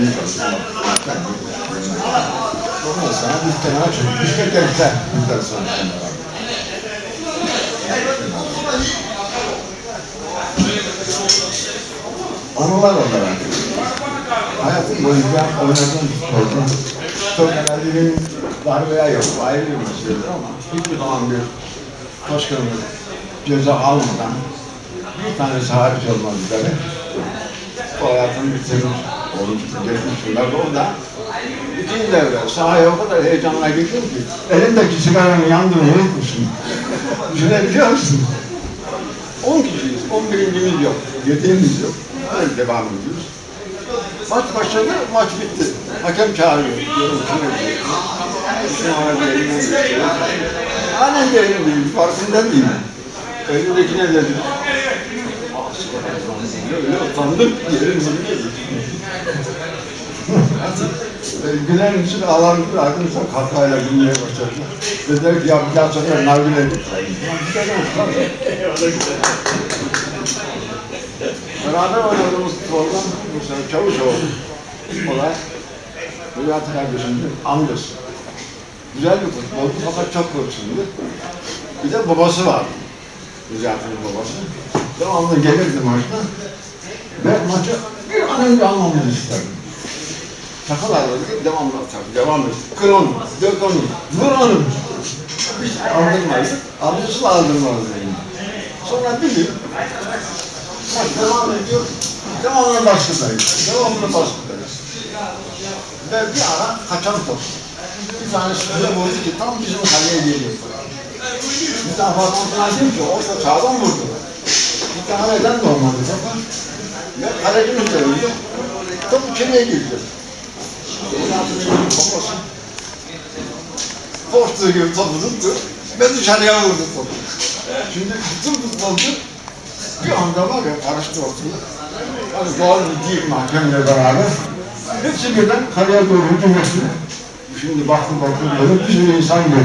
büyük olsun. Ondan sonra biz kenara çektik. İşte gençler bizden sonra kenara. Anılar olarak. Hayatım boyunca oynadığım futbolda çok benim var veya yok ayrı bir meseledir ama hiçbir zaman bir başkanımız ceza almadan bir tanesi hariç olmak üzere bu hayatını bitirmiş olmuş, geçmiş yıllar orada ikinci devre sahaya o kadar heyecanla girdim ki elindeki sigaranın yandığını unutmuşum. Düşünebiliyor musun? 10 kişiyiz, 11. yok, 7'imiz yok. Öyle devam ediyoruz. Maç başladı, maç bitti. Hakem çağırıyor. Diyorum. Halen de elimdeyim, farkında değilim. Elimdekine dedim. Öyle utandım, yerim yerim. Güler için ağlarım, arkadaşlar kahkahayla gülmeye başladılar. Dediler ki ya bir daha sonra nargile gitsin. Beraber oynadığımız futboldan mesela Çavuşoğlu olay Hülya kardeşimdir, amcası. Güzel bir futbolcu fakat çok hırsızdı. Bir de babası vardı. Hülya'nın babası. Devamlı gelirdi maçta. Ve maçı an önce almamızı isterdim. Sakal aradık, devamlı atar, devam et. Kır onu, dök onu, vur onu. Biz aldırmayız, amcası da aldırmaz yani. Sonra bir gün Maç devam ediyor. Devamlı baskıdayız. Devamlı baskıdayız. Ve bir ara kaçan top. Bir tanesi öyle vurdu ki tam bizim kaleye geliyor. Bir tane Fatma dedim ki orada sağdan vurdu. Bir tane neden de olmadı Ve kalecimiz de öldü. Top içeriye girdi. Oynatının babası. Koştuğu gibi topu tuttu. Ve dışarıya vurdu topu. Şimdi bütün futbolcu bir anda var ya karıştı ortalık. Hani doğal değil mahkemle beraber. Hepsi birden kaleye doğru hücum etti. Şimdi baktım baktım böyle bir sürü insan geliyor.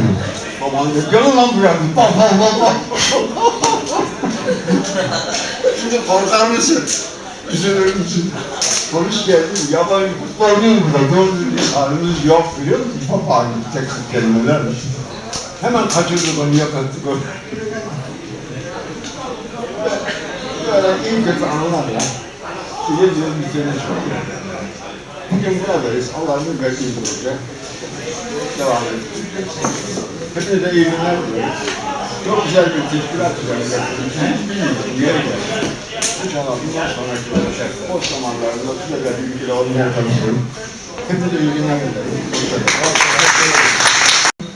Babam diyor, gelin lan buraya. Bak bak bak bak. Şimdi korkar mısın? Üzülür müsün? Polis geldi, yabancı futbolcuyuz burada. Doğru düzgün halimiz yok biliyor musun? Çok ağır tek kelimeler. Hemen kaçırdık onu, yakaladık onu. Böyle iyi kötü anılar ya. Diye diyor bir sene sonra. Bugün buradayız. Allah'ın verdiği olacak. Devam edelim. Hepinize iyi günler diliyoruz. Çok güzel bir teşkilat üzerinde. Hiç bilmiyorum. Yeri geldi. İlgili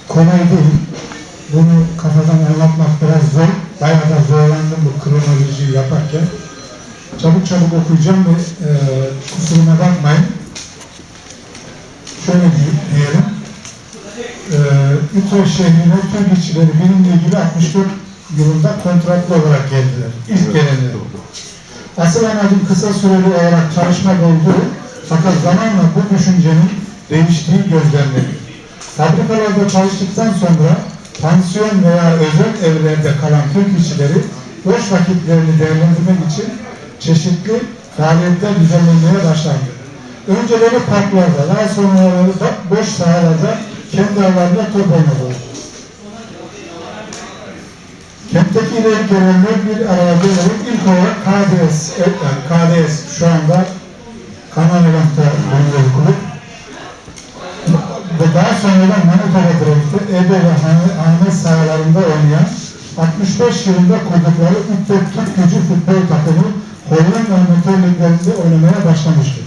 kolay değil. Bunu kafadan anlatmak biraz zor. Bayağı da zorlandım bu kronolojiyi yaparken. Çabuk çabuk okuyacağım ve e, kusuruma bakmayın. Şöyle diye- diyelim. E, Ütrecht şehrine Türk işçileri bilindiği gibi 64 yılında kontratlı olarak geldiler. İlk gelenler. Asıl amacım kısa süreli olarak çalışmak olduğu fakat zamanla bu düşüncenin değiştiği gözlemleniyor. Fabrikalarda çalıştıktan sonra pansiyon veya özel evlerde kalan Türk işçileri boş vakitlerini değerlendirmek için çeşitli faaliyetler düzenlenmeye başlandı. Önceleri parklarda, daha sonraları da boş sahalarda kendi aralarında top oynadılar. Kentteki ileri gelenler bir araya gelerek ilk olarak KDS, yani KDS şu anda Kanal-Elan'da bulunuyor kulüp. Ve daha sonradan Manitoba Direkt'te Ebe ve Ahmet sahalarında oynayan 65 yılında kurdukları Ütrecht Türk Gücü futbol takımı Hollanda amatör liglerinde oynamaya başlamıştır.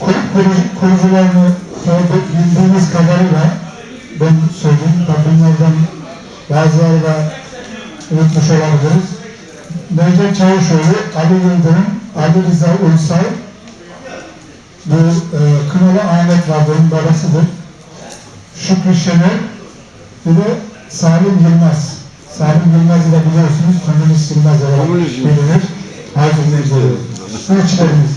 Kulüp kurucu- kurucularını tabi bildiğimiz kadarıyla ben söyleyeyim takımlardan bazıları da unutmuş olabiliriz. Necdet Çavuşoğlu, Ali Yıldırım, Ali Rıza Uysal, bu e, Kınalı Ahmet vardı, onun babasıdır. Şükrü Şener, bir de Salim Yılmaz. Salim Yılmaz'ı da biliyorsunuz, Komünist Yılmaz olarak bilinir. Harcımızdır. Bu üçlerimiz.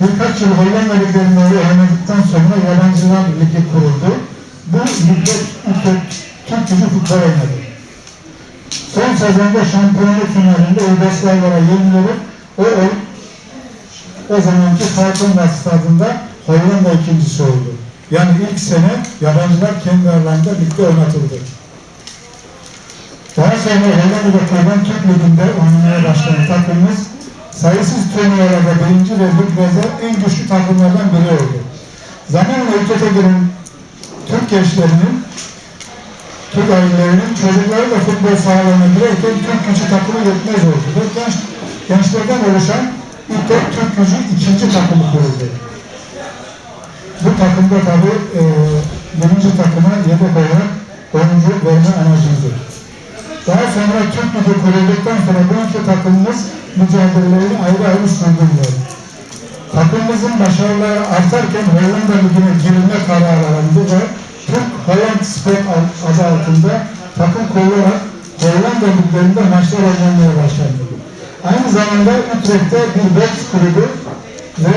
Birkaç yıl Hollanda liglerinde oynadıktan sonra Yabancılar Ligi kuruldu. Bu ligde Utrecht Türk gücü futbol oynadı. Son sezonda şampiyonluk finalinde Yugoslavlara yenilerek o, o o zamanki Falkenberg stadında Hollanda ikincisi oldu. Yani ilk sene yabancılar kendi aralarında ligde oynatıldı. Daha sonra Hollanda'da kurulan Türk Ligi'nde oynamaya başlayan takımımız sayısız turnuvalarda birinci ve liglerde en güçlü takımlardan biri oldu. Zamanla ülkete giren Türk gençlerinin, Türk ailelerinin çocukları da futbol sahalarına girerken Türk gücü takımı yetmez oldu. Ve genç, gençlerden oluşan ilk de Türk gücü ikinci takımı kuruldu. Bu takımda tabi e, birinci takıma yedek olarak oyuncu verme amacımızdır. Daha sonra Türk Ligi kurulduktan sonra bu iki takımımız mücadelelerini ayrı ayrı sürdürdüler. Takımımızın başarıları artarken Hollanda Ligi'ne girilme kararı alındı ve Holland Sport adı altında takım kurularak Hollanda liglerinde maçlar oynanmaya başlandı. Aynı zamanda Utrecht'te bir boks kulübü ve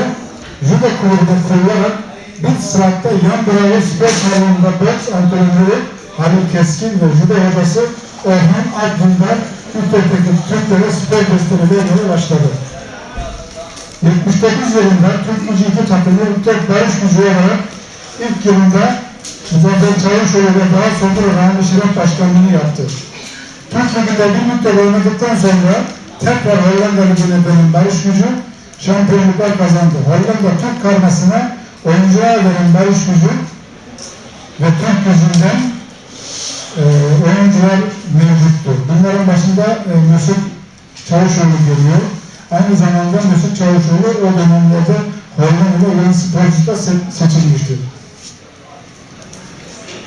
judo kulübü de kurularak Bitstrat'ta Yan Bravo Spor Salonu'nda boks antrenörü Halil Keskin ve judo hocası Orhan Akdündar Utrecht'teki Türklere spor gösteri vermeye başladı. 79 yılında Türk Gücü 2 takımı Utrecht Barış Gücü olarak ilk yılında Muzaffer Çavuşoğlu ve daha sonra Rahmi Şirek başkanlığını yaptı. Türk Ligi'nde bir müddet oynadıktan sonra tekrar Hollanda Ligi'ne dönen Barış Gücü şampiyonluklar kazandı. Hollanda Türk karmasına oyuncular veren Barış Gücü ve Türk Gücü'nden e, oyuncular mevcuttu. Bunların başında e, Mesut Çavuşoğlu geliyor. Aynı zamanda Mesut Çavuşoğlu o dönemlerde Hollanda'da yeni sporcu da se seçilmişti.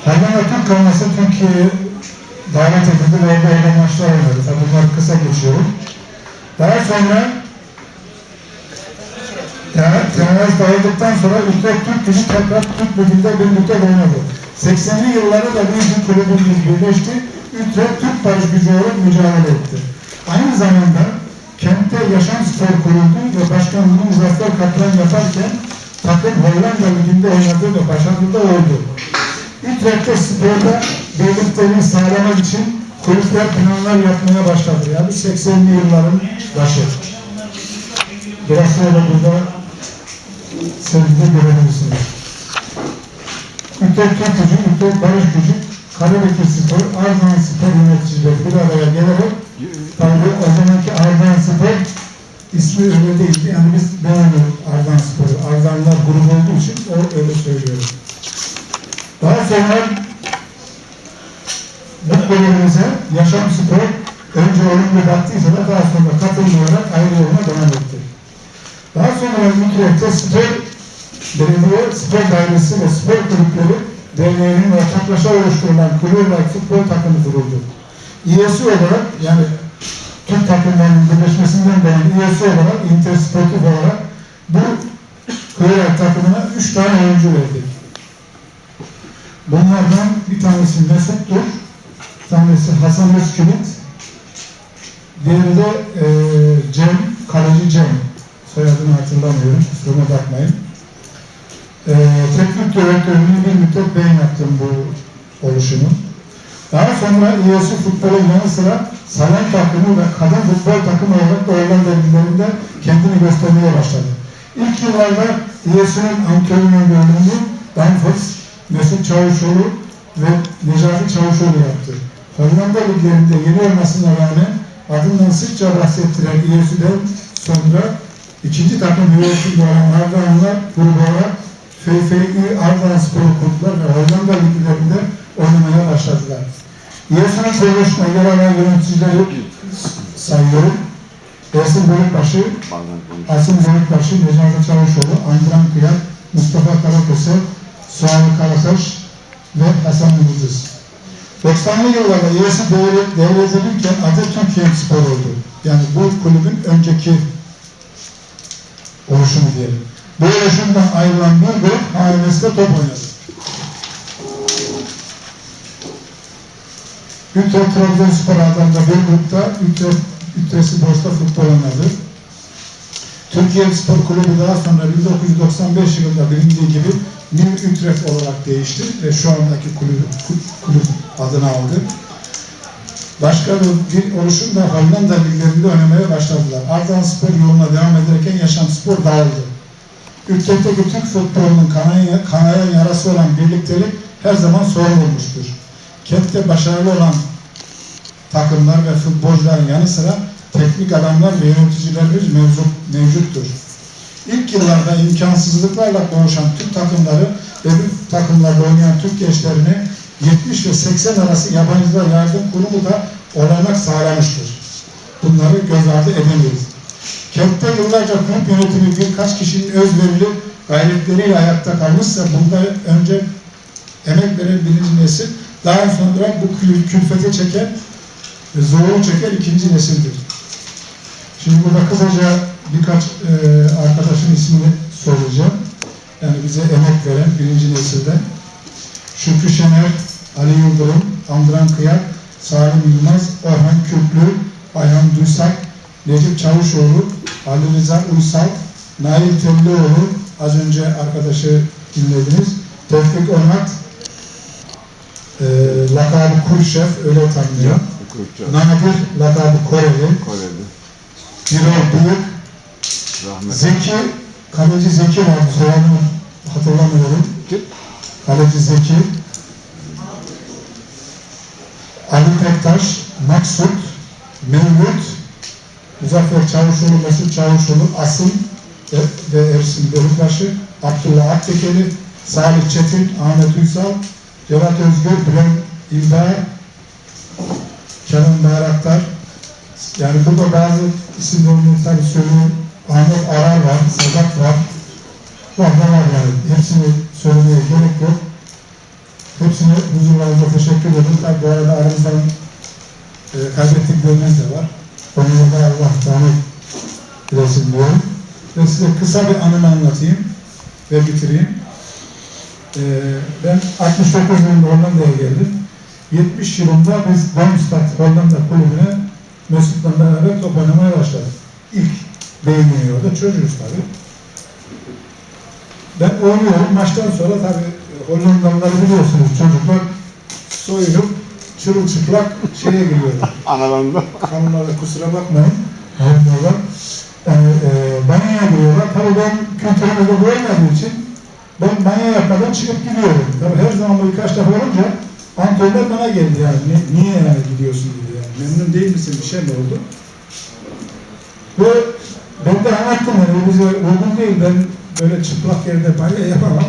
Hollanda Türk kalması Türkiye'ye davet edildi ve orada maçlar oynadı. Tabii bunları kısa geçiyorum. Daha sonra Temas dağıldıktan sonra Utrecht Türk Gücü tekrar Türk Ligi'nde birlikte oynadı. 80'li yıllarda da bu iki kulübümüz birleşti. Utrecht Türk Barış Gücü olarak mücadele etti. Aynı zamanda kentte yaşam spor kuruldu ve başkanlığını Muzaffer Kaplan yaparken takım Hollanda Ligi'nde oynadı ve başarılı da oldu. Utrecht'te sporda birlikteliği sağlamak için kulüpler planlar yapmaya başladı. Yani 80'li yılların başı. Biraz sonra burada sevgili görebilirsiniz. Utrecht Türk Gücü, Utrecht Barış Gücü, Karabekir Spor, Ardahan Spor yöneticileri bir araya gelerek tabi o zamanki Ardahan Spor ismi öyle değildi. Yani biz beğeniyoruz Ardahan Spor'u. Ardahanlar grubu olduğu için o öyle söylüyorum. Daha sonra bu kulübümüze Yaşam Spor önce olumlu baktıysa da daha sonra katılım olarak ayrı yoluna devam etti. Daha sonra Utrecht'te spor belediye spor dairesi ve spor kulüpleri derneğinin ortaklaşa oluşturulan olarak futbol takımı kuruldu. İyesi olarak yani Türk takımlarının birleşmesinden gelen üyesi olarak intersportif olarak bu Köyler takımına üç tane oyuncu verdik. Bunlardan bir tanesi Mesut'tur, bir tanesi Hasan Özkülit, diğeri de e, Cem, kaleci Cem. Soyadını hatırlamıyorum, kusuruma bakmayın. E, teknik direktörünü bir müddet ben yaptım bu oluşumu. Daha sonra İYSU futbolun yanı sıra salon takımı ve kadın futbol takımı olarak da Hollanda liglerinde kendini göstermeye başladı. İlk yıllarda İYSU'nun antrenörü bölümünü Danfoss, Mesut Çavuşoğlu ve Necati Çavuşoğlu yaptı. Hollanda liglerinde yeni olmasına rağmen adından sıkça bahsettiren İYSU'dan sonra ikinci takım üyesi olan Ardahanlar olarak FFI Ardahan Spor'u kurdular ve Hollanda liglerinde oynamaya başladılar. İYSU'nun kuruluşuna yer alan yöneticileri sayıyorum. Resim Bölükbaşı, Asım Bölükbaşı, Necati Çavuşoğlu, Andran Kıyak, Mustafa Karaköse, Suavi Karataş ve Hasan Yıldız. 90'lı yıllarda İYSU devlet, devredilirken adı Türkiye Spor oldu. Yani bu kulübün önceki oluşumu diyelim. Bu oluşumdan ayrılan grup hanesinde top oynadı. Utrecht Trabzonspor adında bir grupta Utrecht, Utrecht Spor'da futbol oynadı. Türkiye Spor Kulübü daha sonra 1995 yılında bilindiği gibi New Utrecht olarak değişti ve şu andaki kulüp, kulüp adını aldı. başka bir oluşum da Hollanda liglerinde oynamaya başladılar. Ardahan Spor yoluna devam ederken Yaşam Spor dağıldı. Ülkedeki Türk futbolunun kanayan, kanayan yarası olan birliktelik her zaman sorun olmuştur. Kentte başarılı olan takımlar ve futbolcuların yanı sıra teknik adamlar ve yöneticilerimiz mevcut, mevcuttur. İlk yıllarda imkansızlıklarla boğuşan Türk takımları ve bu takımlarda oynayan Türk gençlerini 70 ve 80 arası yabancılar yardım kurumu da olanak sağlamıştır. Bunları göz ardı edemeyiz. Kentte yıllarca kulüp yönetimi birkaç kişinin özverili gayretleriyle ayakta kalmışsa bunda önce emek veren birinci nesil, daha sonra bu kül- külfete çeken zoru çeken ikinci nesildir. Şimdi burada kısaca birkaç e, arkadaşın ismini söyleyeceğim. Yani bize emek veren birinci nesilden. Şükrü Şener, Ali Yıldırım, Andran Kıyak, Salim Yılmaz, Orhan Kürklü, Ayhan Duysak, Necip Çavuşoğlu, Ali Rıza Uysal, Nail Tellioğlu, az önce arkadaşı dinlediniz. Tevfik Onat, e, lakabı Kurşef, öyle tanınıyor. Nadir, lakabı Koreli, Kore'de. Birol Büyük, Rahmet. Zeki, kaleci Zeki vardı, soyadını hatırlamıyorum. Kim? Kaleci Zeki, Ali Pektaş, Maksut, Mevlüt, Muzaffer Çavuşoğlu, Mesut Çavuşoğlu, Asım ve Ersin Bölükbaşı, Abdullah Aktekeli, Salih Çetin, Ahmet Ünsal, Cevat Özgür, Bülent İlber, Kenan Bayraktar, yani burada bazı isimlerini tabii söyleyeyim. Ahmet Arar var, Sedat var. Var yani. Hepsini söylemeye gerek yok. Hepsine huzurlarınıza teşekkür. Tabii bu arada aramızdan e, kaybettiklerimiz de var. Onlara da Allah rahmet dilesin diyorum. Ve size kısa bir anımı anlatayım ve bitireyim. E, ben 69 yılında Hollanda'ya geldim. 70 yılında biz Darmstadt Hollanda kulübüne Mesut'la beraber top oynamaya başladık. İlk beğeniyor da çocuğuz tabii. Ben oynuyorum. Maçtan sonra tabii Hollandalıları biliyorsunuz çocuklar soyunup çırılçıplak şeye giriyorlar. Analarında. Hanımlara kusura bakmayın. Hanımlar. Yani, e, banyoya giriyorlar. Tabii ben kültürümüzde bu olmadığı için ben banyo yapmadan çıkıp gidiyorum. Tabii her zaman bu birkaç defa olunca antrenör bana geldi yani. "Ni- Niye yani gidiyorsun dedi yani. Memnun değil misin? Bir şey mi oldu? Ve ben de anlattım yani bu bize uygun değil. Ben böyle çıplak yerde banyo yapamam.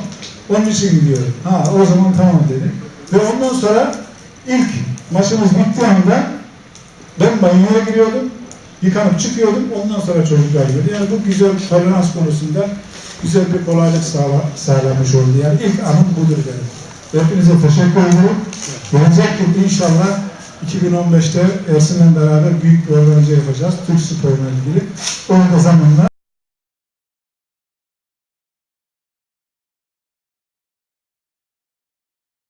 Onun için gidiyorum. Ha o zaman tamam dedi. Ve ondan sonra ilk maçımız bittiği anda ben banyoya giriyordum, yıkanıp çıkıyordum, ondan sonra çocuklar geliyordu. Yani bu güzel tolerans konusunda güzel bir kolaylık sağla, sağlamış oldu. Yani ilk anım budur benim. Hepinize teşekkür ederim. Gelecek yıl inşallah 2015'te Ersin'le beraber büyük bir organize yapacağız. Türk sporuna ilgili. Orada zamanla